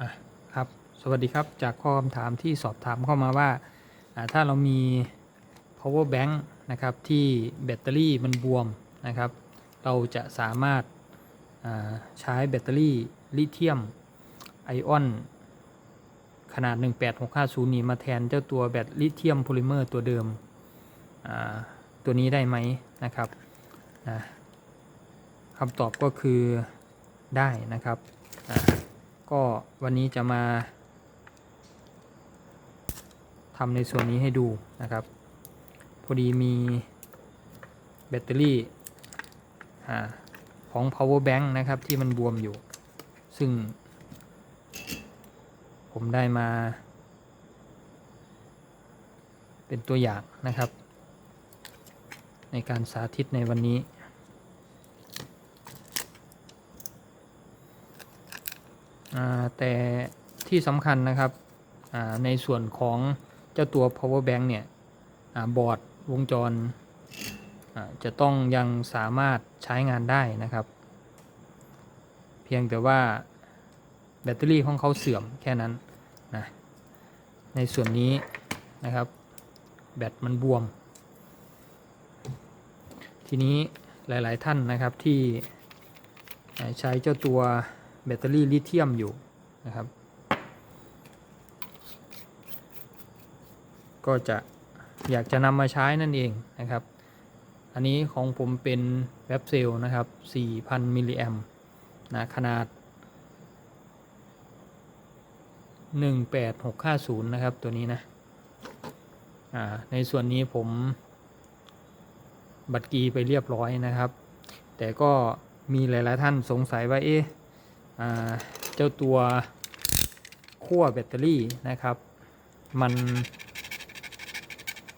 อะครับ สวัสดีครับจากข้อคำถามที่สอบถามเข้ามาว่า ถ้าเรามี power bank นะครับที่แบตเตอรี่มันบวมนะครับ เราจะสามารถาใช้แบตเตอรี่ลิเธียมไอออนขนาด 18650 นี้มาแทนเจ้าตัวแบตลิเธียมโพลิเมอร์ตัวเดิมตัวนี้ได้ไหมนะครับคำตอบก็คือได้นะครับ ก็วันนี้จะมาทำในส่วนนี้ให้ดูนะครับ พอดีมีแบตเตอรี่ของ power bank นะครับที่มันบวมอยู่ ซึ่ง ผมได้มา เป็นตัวอย่างนะครับ ในการสาธิตในวันนี้ อ่า แต่ที่สำคัญนะครับในส่วนของเจ้าตัว power bank เนี่ยอบอร์ดวงจร จะต้องยังสามารถใช้งานได้นะครับ เพียงแต่ว่าแบตเตอรี่ของเขาเสื่อมแค่นั้นนะในส่วนนี้นะครับ แบตมันบวม ทีนี้หลาย ๆ ท่านนะครับที่ใช้เจ้าตัว แบตเตอรี่ลิเธียมอยู่นะครับ ก็จะอยากจะนำมาใช้นั่นเองนะครับ อันนี้ของผมเป็นแวบเซลนะครับ 4,000 มิลลิแอมนะขนาด 18650 นะครับตัวนี้นะในส่วนนี้ผมบัตรกีไปเรียบร้อยนะครับ แต่ก็มีหลาย ๆ ท่านสงสัยว่าเอ๊ะ เจ้าตัวขั้วแบตเตอรี่นะครับ มัน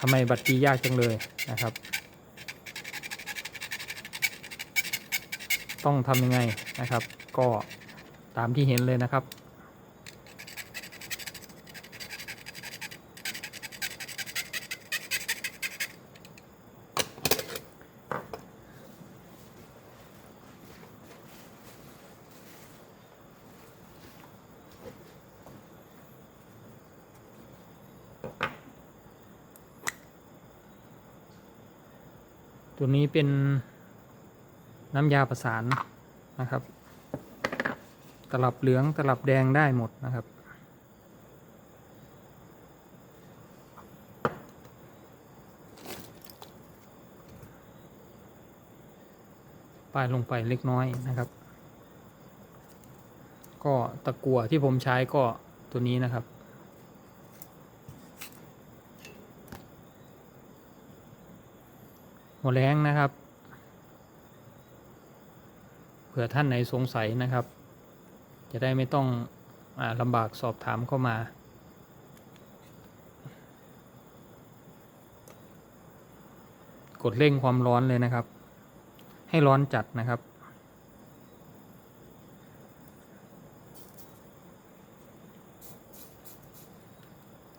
ทำไมบัตรดียากจังเลยนะครับ ต้องทำยังไงนะครับ ก็ตามที่เห็นเลยนะครับ ตัวนี้เป็นน้ำยาประสานนะครับ ตลับเหลืองตลับแดงได้หมดนะครับ ป้ายลงไปเล็กน้อยนะครับ ก็ตะกั่วที่ผมใช้ก็ตัวนี้นะครับ หัวแรงนะครับ เผื่อท่านไหนสงสัยนะครับ จะได้ไม่ต้องอลำบากสอบถามเข้ามา กดเร่งความร้อนเลยนะครับ ให้ร้อนจัดนะครับ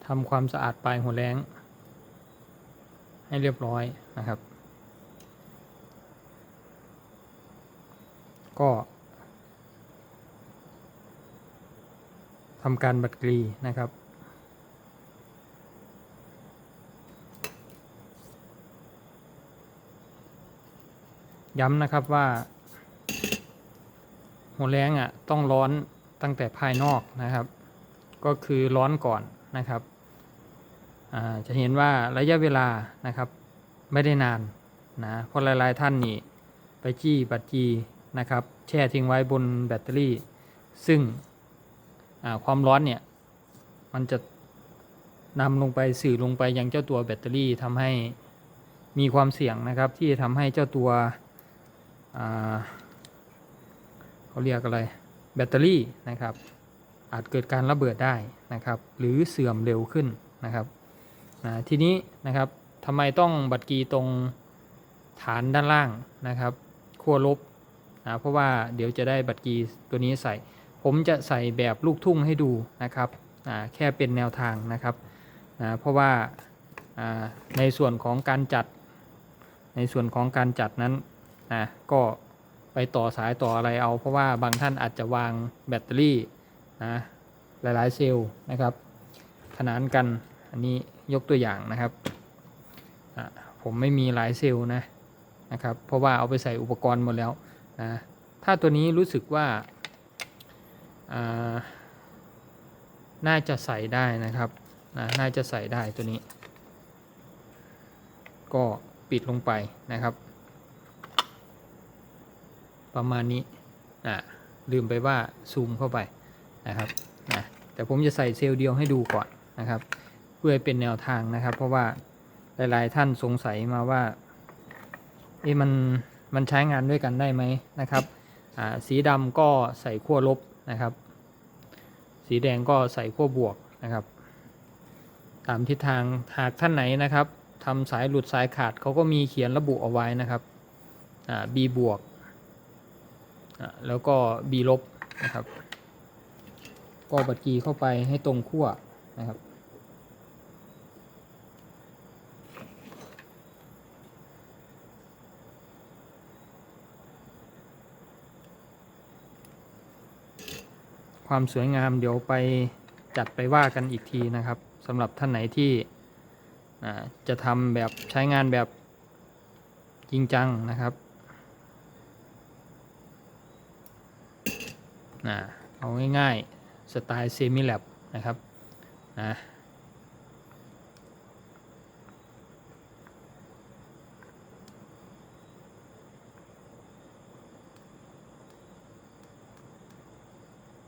ทำความสะอาดปลายหัวแรงให้เรียบร้อยนะครับ ก็ทำการบัดกรีนะครับย้ำนะครับว่า หัวแรงอะต้องร้อนตั้งแต่ภายนอกนะครับ ก็คือร้อนก่อนนะครับจะเห็นว่าระยะเวลานะครับไม่ได้นานนะเพราะหลายๆท่านนี่ไปจี้บัตรจี นะครับ แช่ทิ้งไว้บนแบตเตอรี่ ซึ่งความร้อนเนี่ย มันจะนำลงไปสื่อลงไปยังเจ้าตัวแบตเตอรี่ทำให้มีความเสี่ยงนะครับ ที่จะทำให้เจ้าตัวเขาเรียกอะไรแบตเตอรี่นะครับ อาจเกิดการระเบิดได้นะครับ หรือเสื่อมเร็วขึ้นนะครับทีนี้นะครับทำไมต้องบัตรกีตรงฐานด้านล่างนะครับขั้วลบ นะเพราะว่าเดี๋ยวจะได้บัตรกีตัวนี้ใส่ ผมจะใส่แบบลูกทุ่งให้ดูนะครับแค่เป็นแนวทางนะครับนะเพราะว่าในส่วนของการจัด ในส่วนของการจัดนั้นนะก็ไปต่อสายต่ออะไรเอา เพราะว่าบางท่านอาจจะวางแบตเตอรี่นะหลายๆเซลล์นะครับ ขนานกันอันนี้ยกตัวอย่างนะครับผมไม่มีหลายเซลล์นะนะครับเพราะว่าเอาไปใส่อุปกรณ์หมดแล้ว นะถ้าตัวนี้รู้สึกว่าาน่าจะใส่ได้นะครับนะน่าจะใส่ได้ตัวนี้ ก็ปิดลงไปนะครับ ประมาณนี้อะลืมไปว่าซูมเข้าไปนะครับนะแต่ผมจะใส่เซลล์เดียวให้ดูก่อนนะครับ เพื่อเป็นแนวทางนะครับ เพราะว่าหลาย ๆ ท่านสงสัยมาว่าเอ๊ะมัน มันใช้งานด้วยกันได้ไหมนะครับสีดำก็ใส่ขั้วลบนะครับ สีแดงก็ใส่ขั้วบวกนะครับ ตามทิศทางหากท่านไหนนะครับทำสายหลุดสายขาดเขาก็มีเขียนระบุเอาไว้นะครับ B บวกแล้วก็ B ลบนะครับ ก็บัดกีเข้าไปให้ตรงขั้วนะครับ ความสวยงามเดี๋ยวไปจัดไปว่ากันอีกทีนะครับสำหรับท่านไหนที่จะทำแบบใช้งานแบบจริงจังนะครับเอาง่ายๆสไตล์เซมิแลบนะครับนะ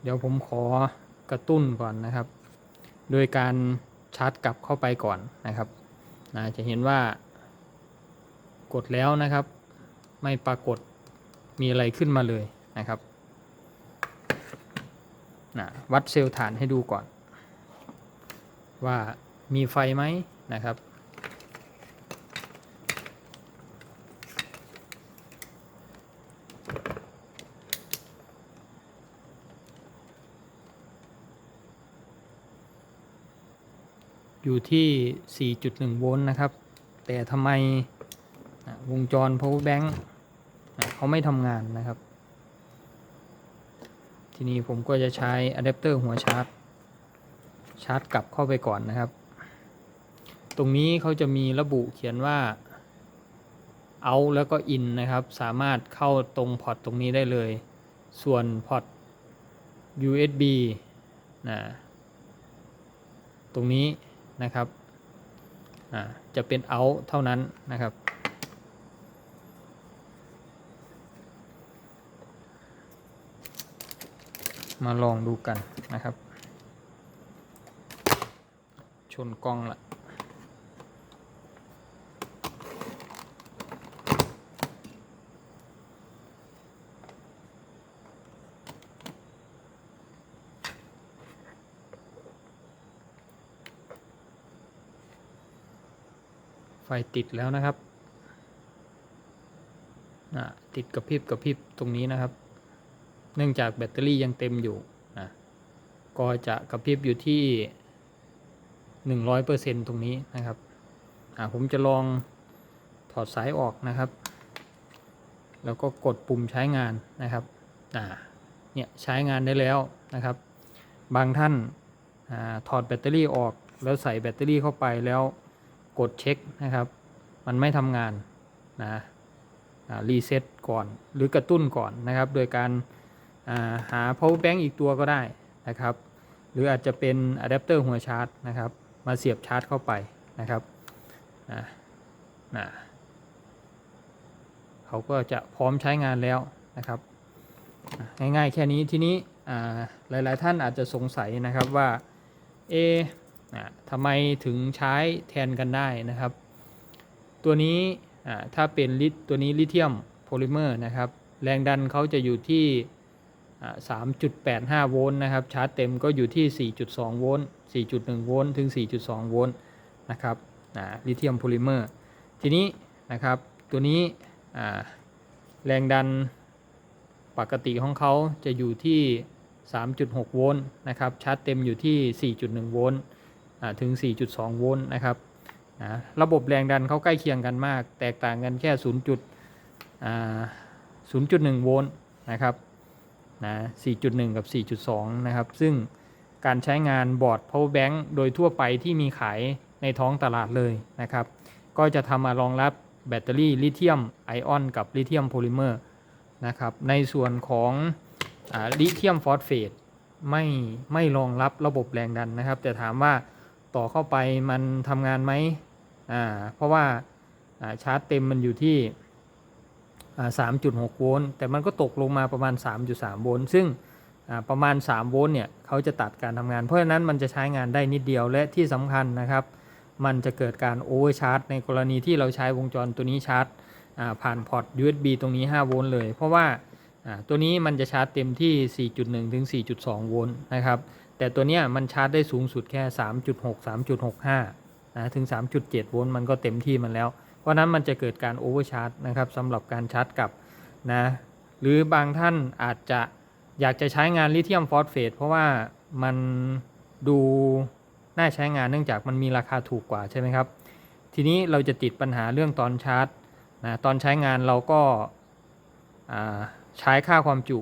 เดี๋ยวผมขอกระตุ้นก่อนนะครับ โดยการชาร์จกลับเข้าไปก่อนนะครับนะจะเห็นว่ากดแล้วนะครับ ไม่ปรากฏมีอะไรขึ้นมาเลยนะครับนะวัดเซลล์ฐานให้ดูก่อน ว่ามีไฟไหมนะครับ อยู่ที่ 4.1 โวลต์นะครับ แต่ทำไมวงจร power bank เขาไม่ทำงานนะครับ ทีนี้ผมก็จะใช้อะแดปเตอร์หัวชาร์จ ชาร์จกลับเข้าไปก่อนนะครับ ตรงนี้เขาจะมีระบุเขียนว่า out แล้วก็ in นะครับ สามารถเข้าตรงพอร์ตตรงนี้ได้เลย ส่วนพอร์ต USB นะ ตรงนี้ นะครับอ่าจะเป็น out เท่านั้นนะครับ มาลองดูกันนะครับ ชนกล้องละ ไฟติดแล้วนะครับอะติดกระพริบกระพริบตรงนี้นะครับ เนื่องจากแบตเตอรี่ยังเต็มอยู่นะก็จะกระพริบอยู่ที่100%ตรงนี้นะครับอ่าผมจะลองถอดสายออกนะครับ แล้วก็กดปุ่มใช้งานนะครับอ่าเนี่ยใช้งานได้แล้วนะครับ บางท่านอถอดแบตเตอรี่ออกแล้วใส่แบตเตอรี่เข้าไปแล้ว กดเช็คนะครับ มันไม่ทำงานนะรีเซ็ตก่อนหรือกระตุ้นก่อนนะครับ โดยการาหา power bank อีกตัวก็ได้นะครับ หรืออาจจะเป็นอะแดปเตอร์หัวชาร์จนะครับ มาเสียบชาร์จเข้าไปนะครับนะนะเขาก็จะพร้อมใช้งานแล้วนะครับ ง่ายๆแค่นี้ทีนี้หลายๆท่านอาจจะสงสัยนะครับว่าเอ ทำไมถึงใช้แทนกันได้นะครับ ตัวนี้ถ้าเป็นลิตัวนี้ลิเธียมโพลิเมอร์นะครับ แรงดันเขาจะอยู่ที่ 3.85 โวลต์นะครับ ชาร์จเต็มก็อยู่ที่ 4.2 โวลต์ 4.1 โวลต์ถึง 4.2 โวลต์นะครับลิเธียมโพลิเมอร์ ทีนี้นะครับตัวนี้แรงดันปกติของเขาจะอยู่ที่ 3.6 โวลต์นะครับ ชาร์จเต็มอยู่ที่ 4.1 โวลต์ ถึง 4.2 โวลต์นะครับอ่าระบบแรงดันเขาใกล้เคียงกันมาก แตกต่างกันแค่ 0.1 โวลต์นะครับนะ 4.1 กับ 4.2 นะครับ ซึ่งการใช้งานบอร์ด power bank โดยทั่วไปที่มีขายในท้องตลาดเลยนะครับ ก็จะทำมารองรับแบตเตอรี่ลิเธียมไอออนกับลิเธียมโพลิเมอร์นะครับ ในส่วนของอลิเธียมฟอสเฟตไม่ไม่รองรับระบบแรงดันนะครับ แต่ถามว่า ต่อเข้าไปมันทำงานไหมอ่าเพราะว่าาชาร์จเต็มมันอยู่ที่อ่า3.6โวลต์แต่มันก็ตกลงมาประมาณ 3.3 โวลต์ซึ่งประมาณ 3 โวลต์เนี่ยเขาจะตัดการทำงาน เพราะฉะนั้นมันจะใช้งานได้นิดเดียวและที่สำคัญนะครับ มันจะเกิดการโอเวอร์ชาร์จในกรณีที่เราใช้วงจรตัวนี้ชาร์จผ่านพอร์ต USB ตรงนี้ 5 โวลต์เลย เพราะว่าอ่าตัวนี้มันจะชาร์จเต็มที่ 4.1 ถึง 4.2 โวลต์นะครับ แต่ตัวเนี้ยมันชาร์จได้สูงสุดแค่ 3.6 3.65 นะถึง 3.7 โวลต์มันก็เต็มที่มันแล้ว เพราะนั้นมันจะเกิดการโอเวอร์ชาร์จนะครับสำหรับการชาร์จกับนะหรือบางท่านอาจจะอยากจะใช้งานลิเธียมฟอสเฟตเพราะว่ามันดูน่าใช้งานเนื่องจากมันมีราคาถูกกว่าใช่ไหมครับ ทีนี้เราจะติดปัญหาเรื่องตอนชาร์จนะตอนใช้งานเราก็ใช้ค่าความจุ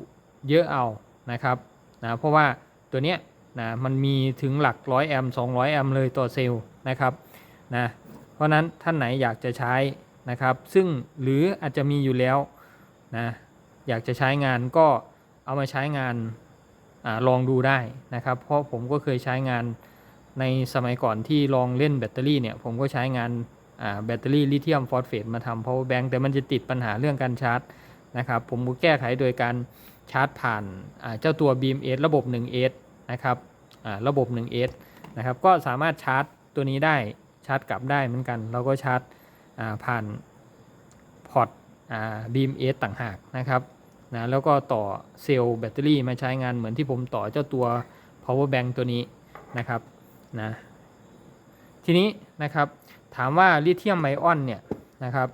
เยอะเอานะครับนะเพราะว่าตัวเนี้ย นะมันมีถึงหลักร้อยแอมป์200 แอมป์เลยต่อเซลล์นะครับนะเพราะนั้นท่านไหนอยากจะใช้นะครับ ซึ่งหรืออาจจะมีอยู่แล้วนะอยากจะใช้งานก็เอามาใช้งานอลองดูได้นะครับ เพราะผมก็เคยใช้งานในสมัยก่อนที่ลองเล่นแบตเตอรี่เนี่ยผมก็ใช้งานแบตเตอรี่ลิเธียมฟอสเฟตมาทำ power bank แต่มันจะติดปัญหาเรื่องการชาร์จนะครับ ผมก็แก้ไขโดยการชาร์จผ่านเจ้าตัว BMS ระบบ 1S นะครับระบบ 1S นะครับก็สามารถชาร์จตัวนี้ได้ชาร์จกลับได้เหมือนกัน เราก็ชาร์จผ่านพอร์ตอ่า BMS ต่างหากนะครับนะแล้วก็ต่อเซลล์แบตเตอรี่มาใช้งานเหมือนที่ผมต่อเจ้าตัว power bank ตัวนี้นะครับนะทีนี้นะครับถามว่าลิเธียมไอออนเนี่ยนะครับ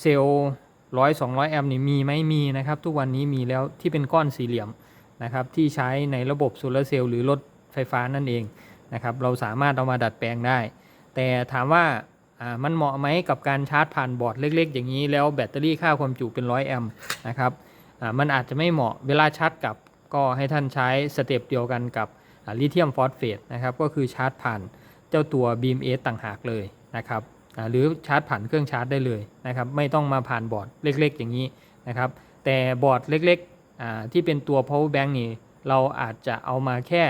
เซลล์ร้อยสองร้อยแอมป์นี่มีไหมมีนะครับ ทุกวันนี้มีแล้วที่เป็นก้อนสี่เหลี่ยม นะครับที่ใช้ในระบบโซลาร์เซลล์หรือรถไฟฟ้านั่นเองนะครับเราสามารถเอามาดัดแปลงได้ แต่ถามว่ามันเหมาะไหมกับการชาร์จผ่านบอร์ดเล็ก ๆ อย่างนี้แล้วแบตเตอรี่ค่าความจุเป็นร้อยแอมป์นะครับมันอาจจะไม่เหมาะเวลาชาร์จกับก็ให้ท่านใช้สเต็ปเดียวกันกับลิเธียมฟอสเฟตนะครับก็คือชาร์จผ่านเจ้าตัว BMS ต่างหากเลยนะครับหรือชาร์จผ่านเครื่องชาร์จได้เลยนะครับไม่ต้องมาผ่านบอร์ดเล็ก ๆ อย่างนี้นะครับแต่บอร์ดเล็กๆ ที่เป็นตัว power bank นี่เราอาจจะเอามาแค่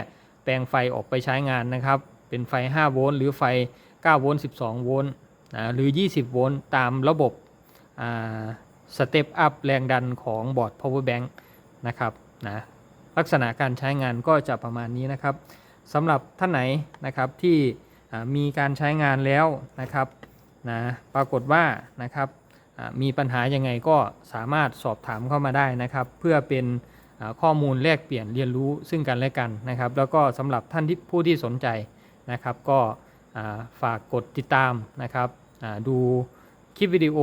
แปลงไฟออกไปใช้งานนะครับ เป็นไฟ 5 โวลต์หรือไฟ 9 โวลต์ 12 โวลต์หรือ 20 โวลต์ตามระบบสเต็ปอัพแรงดันของบอร์ด power bank นะครับนะลักษณะการใช้งานก็จะประมาณนี้นะครับสำหรับท่านไหนนะครับที่มีการใช้งานแล้วนะครับนะปรากฏว่านะครับ มีปัญหายังไงก็สามารถสอบถามเข้ามาได้นะครับ เพื่อเป็นข้อมูลแลกเปลี่ยนเรียนรู้ซึ่งกันและกันนะครับ แล้วก็สำหรับท่านที่ผู้ที่สนใจนะครับ ก็ฝากกดติดตามนะครับดูคลิปวิดีโอ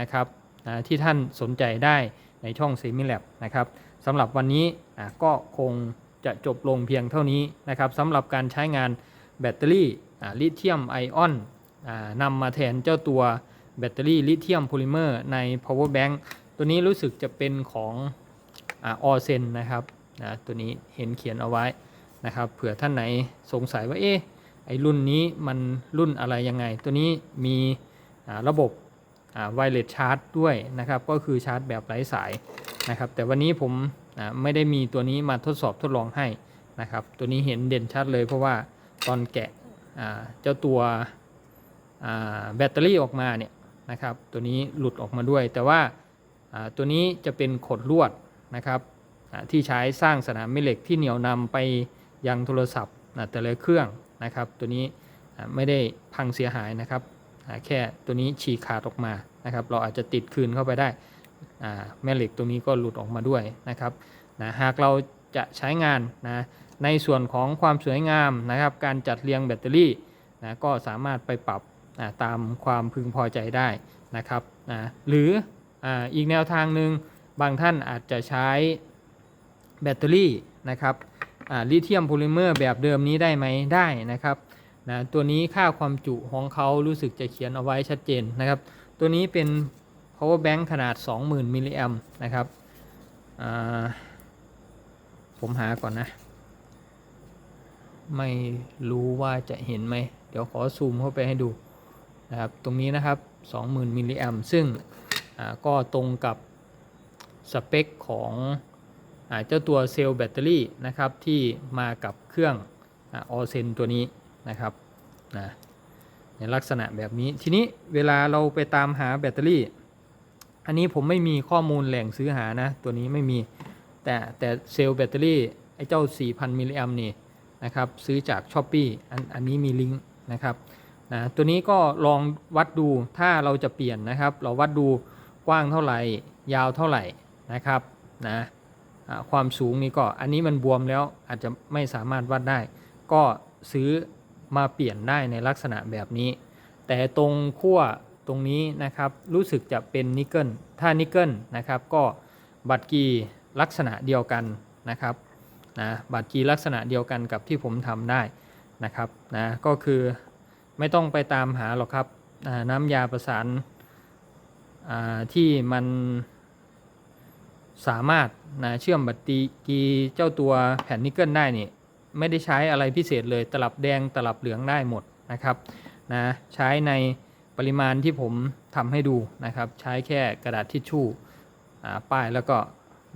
นะครับที่ท่านสนใจได้ในช่อง s e m i l a b นะครับสำหรับวันนี้ก็คงจะจบลงเพียงเท่านี้นะครับสำหรับการใช้งานแบตเตอรี่ลิเธียมไอออนนำมาแทนเจ้าตัว แบตเตอรี่ลิเธียมโพลิเมอร์ใน power bank ตัวนี้รู้สึกจะเป็นของออเซนนะครับนะตัวนี้เห็นเขียนเอาไว้นะครับเผื่อท่านไหนสงสัยว่าเอ๊ะไอรุ่นนี้มันรุ่นอะไรยังไง ตัวนี้มีระบบไวเลสชาร์จด้วยนะครับ ก็คือชาร์จแบบไร้สายนะครับ แต่วันนี้ผมไม่ได้มีตัวนี้มาทดสอบทดลองให้นะครับ ตัวนี้เห็นเด่นชัดเลยเพราะว่าตอนแกะเจ้าตัวแบตเตอรี่ออกมาเนี่ย นะครับ ตัวนี้หลุดออกมาด้วย แต่ว่าตัวนี้จะเป็นขดลวดนะครับที่ใช้สร้างสนามแม่เหล็กที่เหนี่ยวนำไปยังโทรศัพท์แต่ละเครื่องนะครับ ตัวนี้ไม่ได้พังเสียหายนะครับแค่ตัวนี้ฉีกขาดออกมานะครับ เราอาจจะติดคืนเข้าไปได้แม่เหล็กตรงนี้ก็หลุดออกมาด้วยนะครับนะหากเราจะใช้งานนะในส่วนของความสวยงามนะครับ การจัดเรียงแบตเตอรี่นะก็สามารถไปปรับ ตามความพึงพอใจได้นะครับนะหรืออ,อีกแนวทางหนึ่งบางท่านอาจจะใช้แบตเตอรี่นะครับลิเธียมโพลิเมอร์แบบเดิมนี้ได้ไหมได้นะครับนะตัวนี้ค่าความจุของเขารู้สึกจะเขียนเอาไว้ชัดเจนนะครับ ตัวนี้เป็น power bank ขนาด 20,000มิลลิแอมนะครับผมหาก่อนนะ ไม่รู้ว่าจะเห็นไหม เดี๋ยวขอซูมเข้าไปให้ดู นะครับตรงนี้นะครับ 20,000 มิลลิแอมซึ่งก็ตรงกับสเปคของอเจ้าตัวเซลล์แบตเตอรี่นะครับที่มากับเครื่องออเซนตัวนี้นะครับนะในลักษณะแบบนี้ทีนี้เวลาเราไปตามหาแบตเตอรี่ อันนี้ผมไม่มีข้อมูลแหล่งซื้อหานะ ตัวนี้ไม่มีแต่แต่เซลล์แบตเตอรี่ไอ้เจ้า 4,000 มิลลิแอมนี่นะครับซื้อจาก s h อ p e e อันอันนี้มีลิงก์นะครับ นะตัวนี้ก็ลองวัดดูถ้าเราจะเปลี่ยนนะครับ เราวัดดูกว้างเท่าไหร่ ยาวเท่าไหร่นะครับนะความสูงนี่ก็อันนี้มันบวมแล้วอาจจะไม่สามารถวัดได้ ก็ซื้อมาเปลี่ยนได้ในลักษณะแบบนี้ แต่ตรงขั้วตรงนี้นะครับรู้สึกจะเป็นนิกเกิลถ้านิกเกิลนะครับก็บัตรกีลักษณะเดียวกันนะครับนะบัตรกีลักษณะเดียวกันกับที่ผมทำได้นะครับนะก็คือ ไม่ต้องไปตามหาหรอกครับน้ำยาประสานที่มันสามารถนะเชื่อมบัตรกีเจ้าตัวแผ่นนิกเกิลได้นี่ไม่ได้ใช้อะไรพิเศษเลยตลับแดงตลับเหลืองได้หมดนะครับนะใช้ในปริมาณที่ผมทำให้ดูนะครับ ใช้แค่กระดาษทิชชู่ป้ายแล้วก็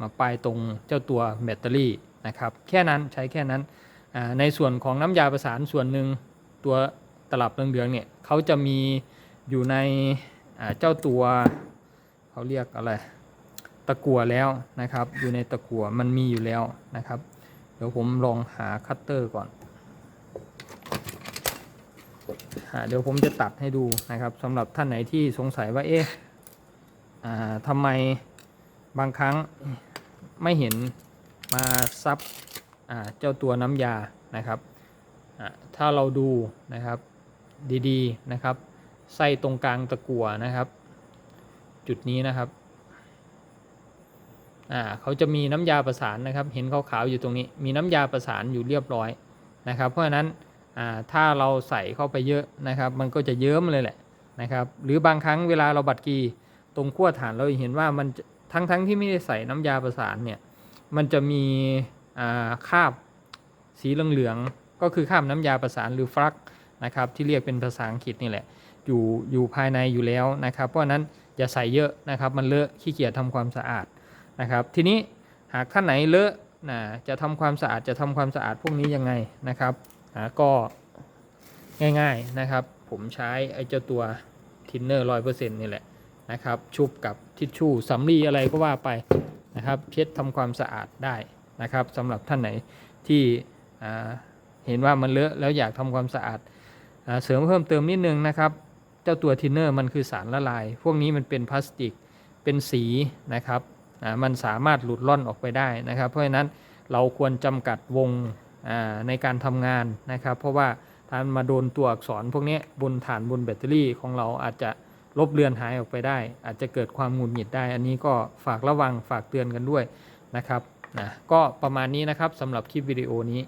มาป้ายตรงเจ้าตัวแบตเตอรี่นะครับ แค่นั้นใช้แค่นั้นในส่วนของน้ำยาประสานส่วนหนึ่งตัว ตลับเหลืองๆเนี่ยเขาจะมีอยู่ในเจ้าตัวเขาเรียกอะไรตะกั่วแล้วนะครับ อยู่ในตะกั่วมันมีอยู่แล้วนะครับ เดี๋ยวผมลองหาคัตเตอร์ก่อนอเดี๋ยวผมจะตัดให้ดูนะครับสำหรับท่านไหนที่สงสัยว่าเอ๊ะทำไมบางครั้งไม่เห็นมาซับเจ้าตัวน้ำยานะครับถ้าเราดูนะครับ ดีๆนะครับไส้ตรงกลางตะกั่วนะครับ จุดนี้นะครับอ่าเขาจะมีน้ำยาประสานนะครับ เห็นขาวๆอยู่ตรงนี้ มีน้ำยาประสานอยู่เรียบร้อยนะครับ เพราะฉะนั้นอ่าถ้าเราใส่เข้าไปเยอะนะครับ มันก็จะเยิ้มเลยแหละนะครับ หรือบางครั้งเวลาเราบัดกีตรงขั้วฐานเราเห็นว่ามันทั้งทั้งที่ไม่ได้ใส่น้ำยาประสานเนี่ยมันจะมีอ่าคราบสีเหลืองๆก็คือคราบน้ำยาประสานหรือฟลัก นะครับที่เรียกเป็นภาษาอังกฤษนี่แหละ อยู่อยู่ภายในอยู่แล้วนะครับ เพราะนั้นอย่าใส่เยอะนะครับ มันเลอะขี้เกียจทำความสะอาดนะครับ ทีนี้หากท่านไหนเลอะนะจะทำความสะอาดจะทำความสะอาดพวกนี้ยังไงนะครับก็ง่ายๆนะครับ ผมใช้ไอ้เจ้าตัวทินเนอร์ร้อยเปอร์เซ็นต์นี่แหละนะครับชุบกับทิชชู่สำลีอะไรก็ว่าไปนะครับเช็ดทำความสะอาดได้นะครับสำหรับท่านไหนที่เห็นว่ามันเลอะแล้วอยากทำความสะอาด เสริมเพิ่มเติมนิดนึงนะครับ เจ้าตัวทินเนอร์มันคือสารละลาย พวกนี้มันเป็นพลาสติกเป็นสีนะครับมันสามารถหลุดล่อนออกไปได้นะครับ เพราะฉะนั้นเราควรจำกัดวงในการทำงานนะครับ เพราะว่าถ้ามาโดนตัวอักษรพวกนี้บนฐานบนแบตเตอรี่ของเราอาจจะลบเลือนหายออกไปได้ อาจจะเกิดความหงุดหงิดได้ อันนี้ก็ฝากระวังฝากเตือนกันด้วยนะครับนะก็ประมาณนี้นะครับสำหรับคลิปวิดีโอนี้